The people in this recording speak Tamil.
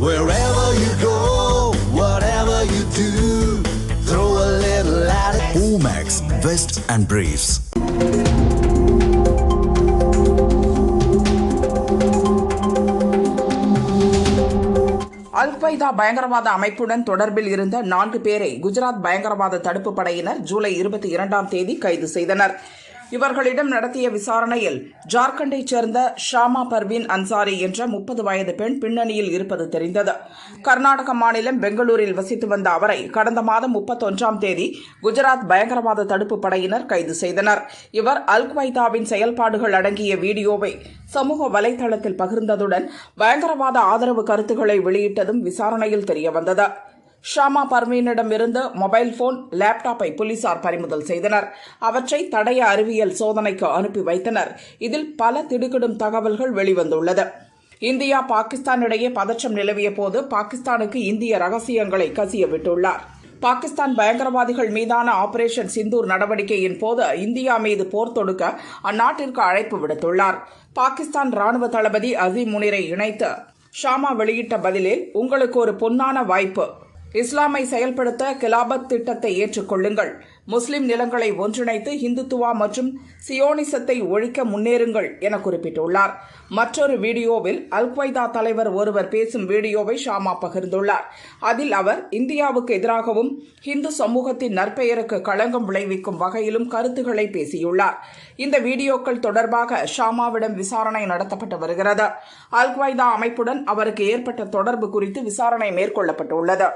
Wherever you go, whatever you do, throw a little at it. Omax, Vest and Briefs. Al Qaeda பயங்கரவாத அமைப்புடன் தொடர்பில் இருந்த நான்கு பேரை குஜராத் பயங்கரவாத தடுப்பு படையினர் ஜூலை இருபத்தி இரண்டாம் தேதி கைது செய்தனர் இவர்களிடம் நடத்திய விசாரணையில் ஜார்க்கண்டைச் சேர்ந்த ஷாமா பர்வீன் அன்சாரி என்ற முப்பது வயது பெண் பின்னணியில் இருப்பது தெரிந்தது. கர்நாடக மாநிலம் பெங்களூரில் வசித்து வந்த அவரை கடந்த மாதம் முப்பத்தொன்றாம் தேதி குஜராத் பயங்கரவாத தடுப்பு படையினர் கைது செய்தனர். இவர் அல் குவைதாவின் செயல்பாடுகள் அடங்கிய வீடியோவை சமூக வலைதளத்தில் பகிர்ந்ததுடன் பயங்கரவாத ஆதரவு கருத்துக்களை வெளியிட்டதும் விசாரணையில் தெரியவந்தது. ஷாமா பர்வீனிடமிருந்து மொபைல் போன் லேப்டாப்பை போலீசார் பறிமுதல் செய்தனர். அவற்றை தடய அறிவியல் சோதனைக்கு அனுப்பி வைத்தனர். இதில் பல திடுக்கிடும் தகவல்கள் வெளிவந்துள்ளது. இந்தியா பாகிஸ்தான் இடையே பதற்றம் நிலவிய போது பாகிஸ்தானுக்கு இந்திய ரகசியங்களை கசிய விட்டுள்ளார். பாகிஸ்தான் பயங்கரவாதிகள் மீதான ஆபரேஷன் சிந்தூர் நடவடிக்கையின் போது இந்தியா மீது போர் தொடுக்க அந்நாட்டிற்கு அழைப்பு விடுத்துள்ளார். பாகிஸ்தான் ராணுவ தளபதி அசீம் முனிரை இணைத்து ஷாமா வெளியிட்ட பதிலில் உங்களுக்கு ஒரு பொன்னான வாய்ப்பு. இஸ்லாமை செயல்படுத்த கிலாபத் திட்டத்தை ஏற்றுக்கொள்ளுங்கள். முஸ்லிம் நிலங்களை ஒன்றிணைத்து இந்துத்துவா மற்றும் சியோனிசத்தை ஒழிக்க முன்னேறுங்கள் என குறிப்பிட்டுள்ளார். மற்றொரு வீடியோவில் அல்கொய்தா தலைவர் ஒருவர் பேசும் வீடியோவை ஷாமா பகிர்ந்துள்ளார். அதில் அவர் இந்தியாவுக்கு எதிராகவும் இந்து சமூகத்தின் நற்பெயருக்கு களங்கம் விளைவிக்கும் வகையிலும் கருத்துக்களை பேசியுள்ளார். இந்த வீடியோக்கள் தொடர்பாக ஷாமாவிடம் விசாரணை நடத்தப்பட்டு வருகிறது. அல்கொய்தா அமைப்புடன் அவருக்கு ஏற்பட்ட தொடர்பு குறித்து விசாரணை மேற்கொள்ளப்பட்டுள்ளது.